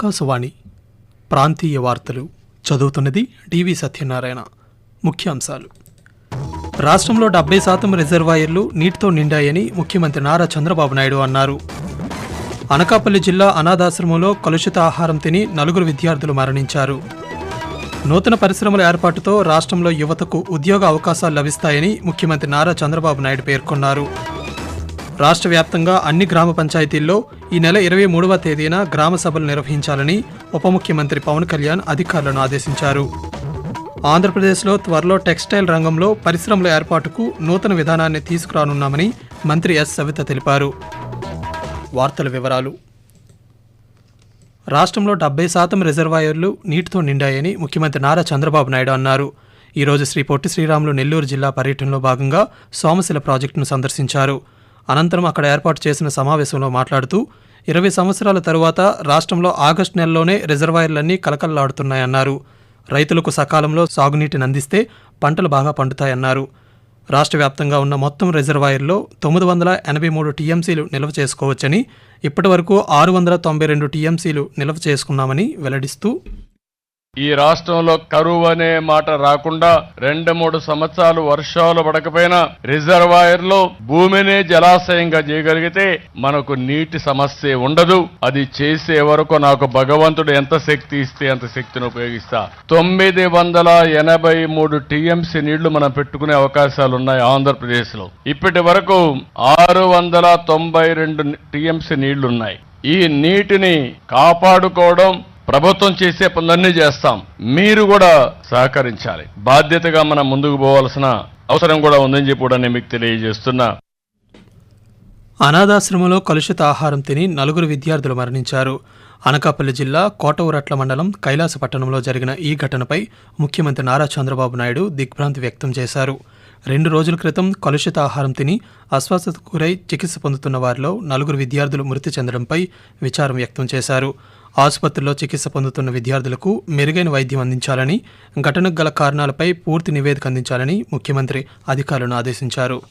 ఆకాశవాణి ప్రాంతీయ వార్తలు చదువుతున్నది డివి సత్యనారాయణ. ముఖ్యాంశాలు. రాష్ట్రంలో డెబ్బై శాతం రిజర్వాయర్లు నీటితో నిండాయని ముఖ్యమంత్రి నారా చంద్రబాబు నాయుడు అన్నారు. అనకాపల్లి జిల్లా అనాథాశ్రమంలో కలుషిత ఆహారం తిని నలుగురు విద్యార్థులు మరణించారు. నూతన పరిశ్రమల ఏర్పాటుతో రాష్ట్రంలో యువతకు ఉద్యోగ అవకాశాలు లభిస్తాయని ముఖ్యమంత్రి నారా చంద్రబాబు నాయుడు పేర్కొన్నారు. రాష్ట్ర వ్యాప్తంగా అన్ని గ్రామ పంచాయతీల్లో ఈ నెల ఇరవై మూడవ తేదీన గ్రామ సభలు నిర్వహించాలని ఉప ముఖ్యమంత్రి పవన్ కళ్యాణ్ అధికారులను ఆదేశించారు. ఆంధ్రప్రదేశ్లో త్వరలో టెక్స్టైల్ రంగంలో పరిశ్రమల ఏర్పాటుకు నూతన విధానాన్ని తీసుకురానున్నామని మంత్రి ఎస్ సవిత తెలిపారు. వార్తల వివరాలు. రాష్ట్రంలో డెబ్బై శాతం రిజర్వాయర్లు నీటితో నిండాయని ముఖ్యమంత్రి నారా చంద్రబాబు నాయుడు అన్నారు. ఈరోజు శ్రీ పొట్టి శ్రీరాములు నెల్లూరు జిల్లా పర్యటనలో భాగంగా సోమశిల ప్రాజెక్టును సందర్శించారు. అనంతరం అక్కడ ఏర్పాటు చేసిన సమావేశంలో మాట్లాడుతూ ఇరవై సంవత్సరాల తరువాత రాష్ట్రంలో ఆగస్టు నెలలోనే రిజర్వాయర్లన్నీ కలకల్లాడుతున్నాయన్నారు. రైతులకు సకాలంలో సాగునీటిని అందిస్తే పంటలు బాగా పండుతాయన్నారు. రాష్ట్ర వ్యాప్తంగా ఉన్న మొత్తం రిజర్వాయర్లో తొమ్మిది వందల ఎనభై మూడు టీఎంసీలు నిల్వ చేసుకోవచ్చని ఇప్పటి వరకు ఆరు వందల తొంభై రెండు టీఎంసీలు నిల్వ చేసుకున్నామని వెల్లడిస్తూ ఈ రాష్ట్రంలో కరువు అనే మాట రాకుండా రెండు మూడు సంవత్సరాలు వర్షాలు పడకపోయినా రిజర్వాయర్లో భూమినే జలాశయంగా చేయగలిగితే మనకు నీటి సమస్య ఉండదు. అది చేసే వరకు నాకు భగవంతుడు ఎంత శక్తి ఇస్తే అంత శక్తిని ఉపయోగిస్తా. తొమ్మిది వందల ఎనభై మూడు టీఎంసీ నీళ్ళు మనం పెట్టుకునే అవకాశాలు ఉన్నాయి ఆంధ్రప్రదేశ్లో ఇప్పటి వరకు ఆరు వందల తొంభై రెండు టీఎంసీ నీళ్ళున్నాయి ఈ నీటిని కాపాడుకోవడం ప్రభుత్వం చేసే పనులన్నీ చేస్తాం. మీరు కూడా సహకరించాలి. బాధ్యతగా మనం ముందుకు పోవాల్సిన అవసరం కూడా ఉందని చెప్పి కూడా నేను మీకు తెలియజేస్తున్నా. అనాథాశ్రమంలో కలుషిత ఆహారం తిని నలుగురు విద్యార్థులు మరణించారు. అనకాపల్లి జిల్లా కోటవరట్ల మండలం కైలాసపట్టణంలో జరిగిన ఈ ఘటనపై ముఖ్యమంత్రి నారా చంద్రబాబు నాయుడు దిగ్భ్రాంతి వ్యక్తం చేశారు. రెండు రోజుల క్రితం కలుషిత ఆహారం తిని అస్వస్థతకు గురై చికిత్స పొందుతున్న వారిలో నలుగురు విద్యార్థులు మృతి చెందడంపై విచారం వ్యక్తం చేశారు. ఆసుపత్రిలో చికిత్స పొందుతున్న విద్యార్థులకు మెరుగైన వైద్యం అందించాలని ఘటనకు గల కారణాలపై పూర్తి నివేదిక అందించాలని ముఖ్యమంత్రి అధికారులను ఆదేశించారు.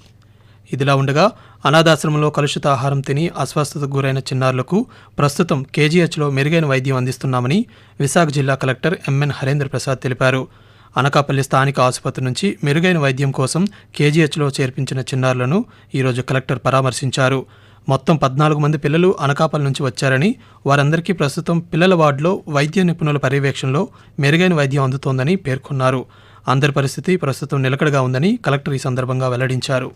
ఇదిలా ఉండగా అనాథాశ్రమంలో కలుషిత ఆహారం తిని అస్వస్థతకు గురైన చిన్నారులకు ప్రస్తుతం కేజీహెచ్లో మెరుగైన వైద్యం అందిస్తున్నామని విశాఖ జిల్లా కలెక్టర్ ఎంఎన్ హరేంద్ర ప్రసాద్ తెలిపారు. అనకాపల్లి స్థానిక ఆసుపత్రి నుంచి మెరుగైన వైద్యం కోసం కేజీహెచ్లో చేర్పించిన చిన్నారులను ఈరోజు కలెక్టర్ పరామర్శించారు. మొత్తం పద్నాలుగు మంది పిల్లలు అనకాపల్లి నుంచి వచ్చారని వారందరికీ ప్రస్తుతం పిల్లల వార్డులో వైద్య నిపుణుల పర్యవేక్షణలో మెరుగైన వైద్యం అందుతోందని పేర్కొన్నారు. అందరి పరిస్థితి ప్రస్తుతం నిలకడగా ఉందని కలెక్టర్ ఈ సందర్భంగా వెల్లడించారు.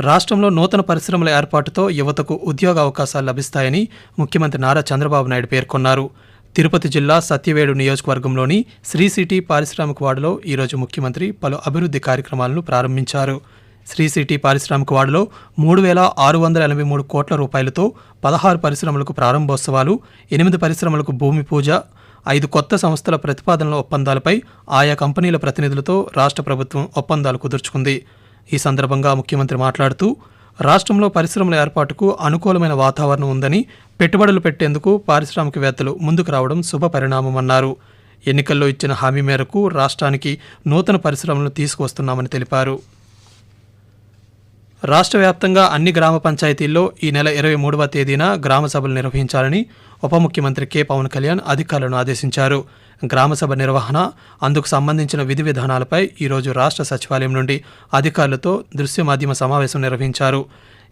రాష్ట్రంలో నూతన పరిశ్రమల ఏర్పాటుతో యువతకు ఉద్యోగ అవకాశాలు లభిస్తాయని ముఖ్యమంత్రి నారా చంద్రబాబు నాయుడు పేర్కొన్నారు. తిరుపతి జిల్లా సత్యవేడు నియోజకవర్గంలోని శ్రీ సిటీ పారిశ్రామిక వాడలో ఈరోజు ముఖ్యమంత్రి పలు అభివృద్ధి కార్యక్రమాలను ప్రారంభించారు. శ్రీ సిటీ పారిశ్రామిక వాడలో మూడు వేల ఆరు వందల ఎనభై మూడు కోట్ల రూపాయలతో పదహారు పరిశ్రమలకు ప్రారంభోత్సవాలు ఎనిమిది పరిశ్రమలకు భూమి పూజ ఐదు కొత్త సంస్థల ప్రతిపాదనల ఒప్పందాలపై ఆయా కంపెనీల ప్రతినిధులతో రాష్ట్ర ప్రభుత్వం ఒప్పందాలు కుదుర్చుకుంది. ఈ సందర్భంగా ముఖ్యమంత్రి మాట్లాడుతూ రాష్ట్రంలో పరిశ్రమల ఏర్పాటుకు అనుకూలమైన వాతావరణం ఉందని పెట్టుబడులు పెట్టేందుకు పారిశ్రామికవేత్తలు ముందుకు రావడం శుభ పరిణామమన్నారు. ఎన్నికల్లో ఇచ్చిన హామీ మేరకు రాష్ట్రానికి నూతన పరిశ్రమలను తీసుకువస్తున్నామని తెలిపారు. రాష్ట్ర వ్యాప్తంగా అన్ని గ్రామ పంచాయతీల్లో ఈ నెల ఇరవై మూడవ తేదీన గ్రామ సభలు నిర్వహించాలని ఉప ముఖ్యమంత్రి కె. పవన్ కళ్యాణ్ అధికారులను ఆదేశించారు. గ్రామ సభ నిర్వహణ అందుకు సంబంధించిన విధి విధానాలపై ఈరోజు రాష్ట్ర సచివాలయం నుండి అధికారులతో దృశ్య మాధ్యమ సమావేశం నిర్వహించారు.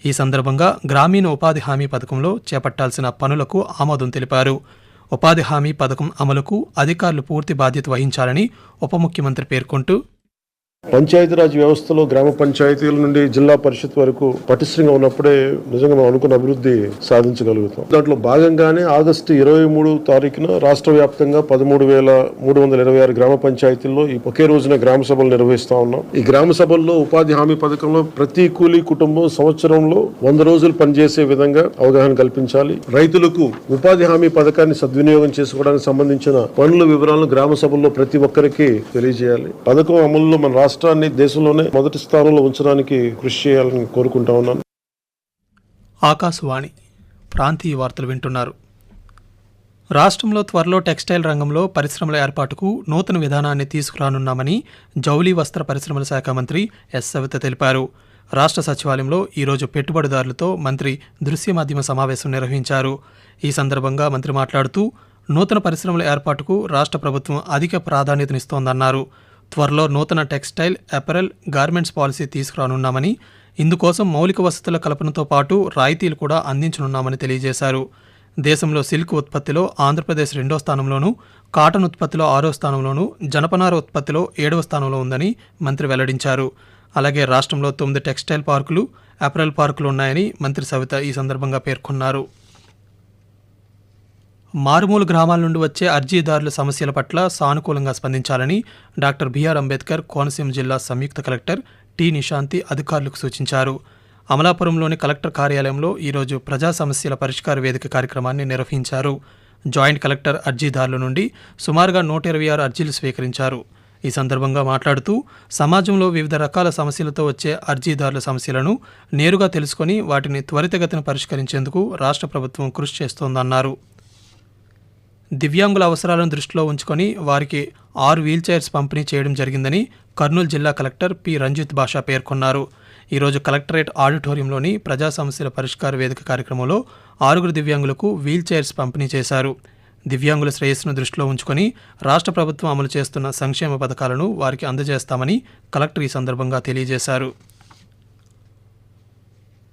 ఈ సందర్భంగా గ్రామీణ ఉపాధి హామీ పథకంలో చేపట్టాల్సిన పనులకు ఆమోదం తెలిపారు. ఉపాధి హామీ పథకం అమలుకు అధికారులు పూర్తి బాధ్యత వహించాలని ఉప ముఖ్యమంత్రి పేర్కొంటూ పంచాయతీరాజ్ వ్యవస్థలో గ్రామ పంచాయతీల నుండి జిల్లా పరిషత్ వరకు పటిష్టంగా ఉన్నప్పుడే నిజంగా మనం అనుకున్న అభివృద్ధి సాధించగలుగుతాం. దాంట్లో భాగంగానే ఆగస్టు ఇరవై మూడు తారీఖున రాష్ట్ర వ్యాప్తంగా పదమూడు వేల మూడు వందల ఇరవై ఆరు గ్రామ పంచాయతీల్లో ఈ ఒకే రోజున గ్రామ సభలు నిర్వహిస్తా ఉన్నాం. ఈ గ్రామ సభల్లో ఉపాధి హామీ పథకంలో ప్రతి కూలీ కుటుంబం సంవత్సరంలో వంద రోజులు పనిచేసే విధంగా అవగాహన కల్పించాలి. రైతులకు ఉపాధి హామీ పథకాన్ని సద్వినియోగం చేసుకోవడానికి సంబంధించిన పనుల వివరాలను గ్రామ సభల్లో ప్రతి ఒక్కరికి తెలియజేయాలి. పథకం అమలులో మన రాష్ట్రాన్ని దేశంలోనే మొదటి స్థానంలో ఉంచడానికి కృషి చేయాలని కోరుకుంటా ఉన్నాను. ఆకాశవాణి ప్రాంతీయ వార్తలు వింటున్నారు. రాష్ట్రంలో త్వరలో టెక్స్టైల్ రంగంలో పరిశ్రమల ఏర్పాటుకు నూతన విధానాన్ని తీసుకురానున్నామని జౌలీ వస్త్ర పరిశ్రమల శాఖ మంత్రి ఎస్ సవిత తెలిపారు. రాష్ట్ర సచివాలయంలో ఈరోజు పెట్టుబడిదారులతో మంత్రి దృశ్య మాధ్యమ సమావేశం నిర్వహించారు. ఈ సందర్భంగా మంత్రి మాట్లాడుతూ నూతన పరిశ్రమల ఏర్పాటుకు రాష్ట్ర ప్రభుత్వం అధిక ప్రాధాన్యతనిస్తోందన్నారు. త్వరలో నూతన టెక్స్టైల్ అపెరల్ గార్మెంట్స్ పాలసీ తీసుకురానున్నామని ఇందుకోసం మౌలిక వసతుల కల్పనతో పాటు రాయితీలు కూడా అందించనున్నామని తెలియజేశారు. దేశంలో సిల్క్ ఉత్పత్తిలో ఆంధ్రప్రదేశ్ రెండో స్థానంలోనూ కాటన్ ఉత్పత్తిలో ఆరో స్థానంలోనూ జనపనార ఉత్పత్తిలో ఏడవ స్థానంలో ఉందని మంత్రి వెల్లడించారు. అలాగే రాష్ట్రంలో తొమ్మిది టెక్స్టైల్ పార్కులు అపరల్ పార్కులు ఉన్నాయని మంత్రి సవిత ఈ సందర్భంగా పేర్కొన్నారు. మారుమూల గ్రామాల నుండి వచ్చే అర్జీదారుల సమస్యల పట్ల సానుకూలంగా స్పందించాలని డాక్టర్ బిఆర్ అంబేద్కర్ కోనసీమ జిల్లా సంయుక్త కలెక్టర్ టి నిశాంతి అధికారులకు సూచించారు. అమలాపురంలోని కలెక్టర్ కార్యాలయంలో ఈరోజు ప్రజా సమస్యల పరిష్కార వేదిక కార్యక్రమాన్ని నిర్వహించారు. జాయింట్ కలెక్టర్ అర్జీదారుల నుండి సుమారుగా నూట ఇరవై ఆరు అర్జీలు స్వీకరించారు. ఈ సందర్భంగా మాట్లాడుతూ సమాజంలో వివిధ రకాల సమస్యలతో వచ్చే అర్జీదారుల సమస్యలను నేరుగా తెలుసుకొని వాటిని త్వరితగతిన పరిష్కరించేందుకు రాష్ట్ర ప్రభుత్వం కృషి చేస్తోందన్నారు. దివ్యాంగుల అవసరాలను దృష్టిలో ఉంచుకొని వారికి ఆరు వీల్ చైర్స్ పంపిణీ చేయడం జరిగిందని కర్నూలు జిల్లా కలెక్టర్ పి. రంజిత్ బాషా పేర్కొన్నారు. ఈరోజు కలెక్టరేట్ ఆడిటోరియంలోని ప్రజా సమస్యల పరిష్కార వేదిక కార్యక్రమంలో ఆరుగురు దివ్యాంగులకు వీల్ చైర్స్ పంపిణీ చేశారు. దివ్యాంగుల శ్రేయస్సును దృష్టిలో ఉంచుకొని రాష్ట్ర ప్రభుత్వం అమలు చేస్తున్న సంక్షేమ పథకాలను వారికి అందజేస్తామని కలెక్టర్ ఈ సందర్భంగా తెలియజేశారు.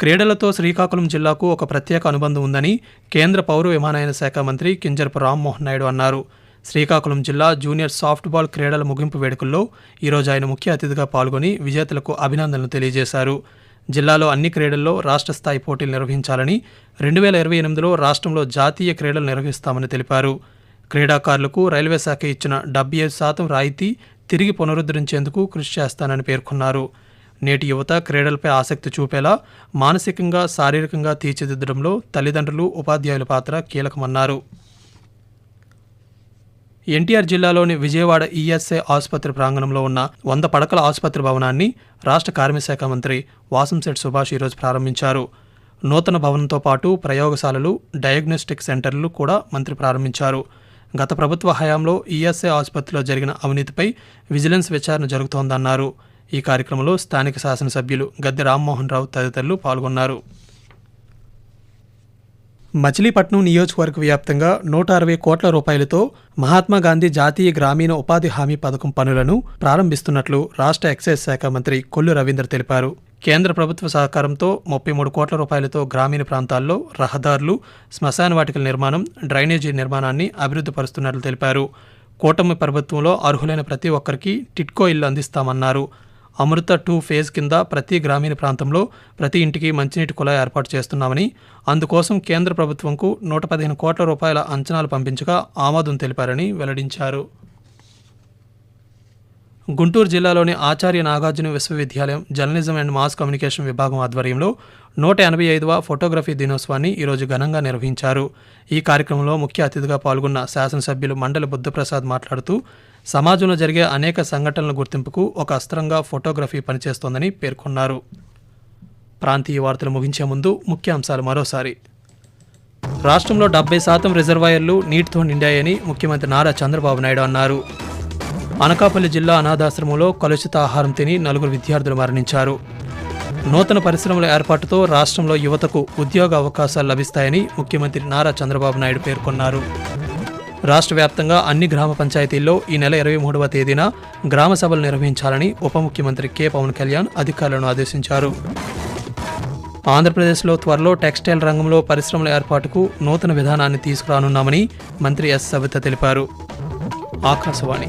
క్రీడలతో శ్రీకాకుళం జిల్లాకు ఒక ప్రత్యేక అనుబంధం ఉందని కేంద్ర పౌర విమానయాన శాఖ మంత్రి కింజరపు రామ్మోహన్ నాయుడు అన్నారు. శ్రీకాకుళం జిల్లా జూనియర్ సాఫ్ట్బాల్ క్రీడల ముగింపు వేడుకల్లో ఈరోజు ఆయన ముఖ్య అతిథిగా పాల్గొని విజేతలకు అభినందనలు తెలియజేశారు. జిల్లాలో అన్ని క్రీడల్లో రాష్ట్ర స్థాయి పోటీలు నిర్వహించాలని రెండు వేల ఇరవై ఎనిమిదిలో రాష్ట్రంలో జాతీయ క్రీడలు నిర్వహిస్తామని తెలిపారు. క్రీడాకారులకు రైల్వే శాఖ ఇచ్చిన డెబ్బై ఐదు శాతం రాయితీ తిరిగి పునరుద్ధరించేందుకు కృషి చేస్తానని పేర్కొన్నారు. నేటి యువత క్రీడలపై ఆసక్తి చూపేలా మానసికంగా శారీరకంగా తీర్చిదిద్దడంలో తల్లిదండ్రులు ఉపాధ్యాయుల పాత్ర కీలకమన్నారు. ఎన్టీఆర్ జిల్లాలోని విజయవాడ ఈఎస్ఐ ఆసుపత్రి ప్రాంగణంలో ఉన్న వంద పడకల ఆసుపత్రి భవనాన్ని రాష్ట్ర కార్మిక శాఖ మంత్రి వాసంశెట్టి సుభాష్ ఈరోజు ప్రారంభించారు. నూతన భవనంతో పాటు ప్రయోగశాలలు డయాగ్నోస్టిక్ సెంటర్లు కూడా మంత్రి ప్రారంభించారు. గత ప్రభుత్వ హయాంలో ఈఎస్ఐ ఆసుపత్రిలో జరిగిన అవినీతిపై విజిలెన్స్ విచారణ జరుగుతోందన్నారు. ఈ కార్యక్రమంలో స్థానిక శాసనసభ్యులు గద్దె రామ్మోహన్ రావు తదితరులు పాల్గొన్నారు. మచిలీపట్నం నియోజకవర్గ వ్యాప్తంగా నూట అరవై కోట్ల రూపాయలతో మహాత్మా గాంధీ జాతీయ గ్రామీణ ఉపాధి హామీ పథకం పనులను ప్రారంభిస్తున్నట్లు రాష్ట్ర ఎక్సైజ్ శాఖ మంత్రి కొల్లు రవీందర్ తెలిపారు. కేంద్ర ప్రభుత్వ సహకారంతో ముప్పై మూడు కోట్ల రూపాయలతో గ్రామీణ ప్రాంతాల్లో రహదారులు శ్మశాన వాటికల నిర్మాణం డ్రైనేజీ నిర్మాణాన్ని అభివృద్ధి పరుస్తున్నట్లు తెలిపారు. కూటమి ప్రభుత్వంలో అర్హులైన ప్రతి ఒక్కరికి టిట్కో ఇల్లు అందిస్తామన్నారు. అమృత టూ ఫేజ్ కింద ప్రతి గ్రామీణ ప్రాంతంలో ప్రతి ఇంటికి మంచినీటి కుళాయి ఏర్పాటు చేస్తున్నామని అందుకోసం కేంద్ర ప్రభుత్వంకు నూట పదిహేను కోట్ల రూపాయల అంచనాలు పంపించగా ఆమోదం తెలిపారని వెల్లడించారు. గుంటూరు జిల్లాలోని ఆచార్య నాగార్జున విశ్వవిద్యాలయం జర్నలిజం అండ్ మాస్ కమ్యూనికేషన్ విభాగం ఆధ్వర్యంలో నూట ఎనభై ఐదవ ఫోటోగ్రఫీ దినోత్సవాన్ని ఈరోజు ఘనంగా నిర్వహించారు. ఈ కార్యక్రమంలో ముఖ్య అతిథిగా పాల్గొన్న శాసనసభ్యులు మండలి బుద్ధప్రసాద్ మాట్లాడుతూ సమాజంలో జరిగే అనేక సంఘటనల గుర్తింపుకు ఒక అస్త్రంగా ఫోటోగ్రఫీ పనిచేస్తోందని పేర్కొన్నారు. ప్రాంతీయ వార్తలు ముగించే ముందు ముఖ్య అంశాలు మరోసారి. రాష్ట్రంలో డెబ్బై శాతం రిజర్వాయర్లు నీటితో నిండాయని ముఖ్యమంత్రి నారా చంద్రబాబు నాయుడు అన్నారు. అనకాపల్లి జిల్లా అనాథాశ్రమంలో కలుషిత ఆహారం తిని నలుగురు విద్యార్థులు మరణించారు. నూతన పరిశ్రమల ఏర్పాటుతో రాష్ట్రంలో యువతకు ఉద్యోగ అవకాశాలు లభిస్తాయని ముఖ్యమంత్రి నారా చంద్రబాబు నాయుడు పేర్కొన్నారు. రాష్ట్ర వ్యాప్తంగా అన్ని గ్రామ పంచాయతీల్లో ఈ నెల ఇరవై మూడవ తేదీన గ్రామ సభలు నిర్వహించాలని ఉప ముఖ్యమంత్రి కె. పవన్ కళ్యాణ్ అధికారులను ఆదేశించారు. ఆంధ్రప్రదేశ్లో త్వరలో టెక్స్టైల్ రంగంలో పరిశ్రమల ఏర్పాటుకు నూతన విధానాన్ని తీసుకురానున్నామని మంత్రి ఎస్. సవిత తెలిపారు. ఆకాశవాణి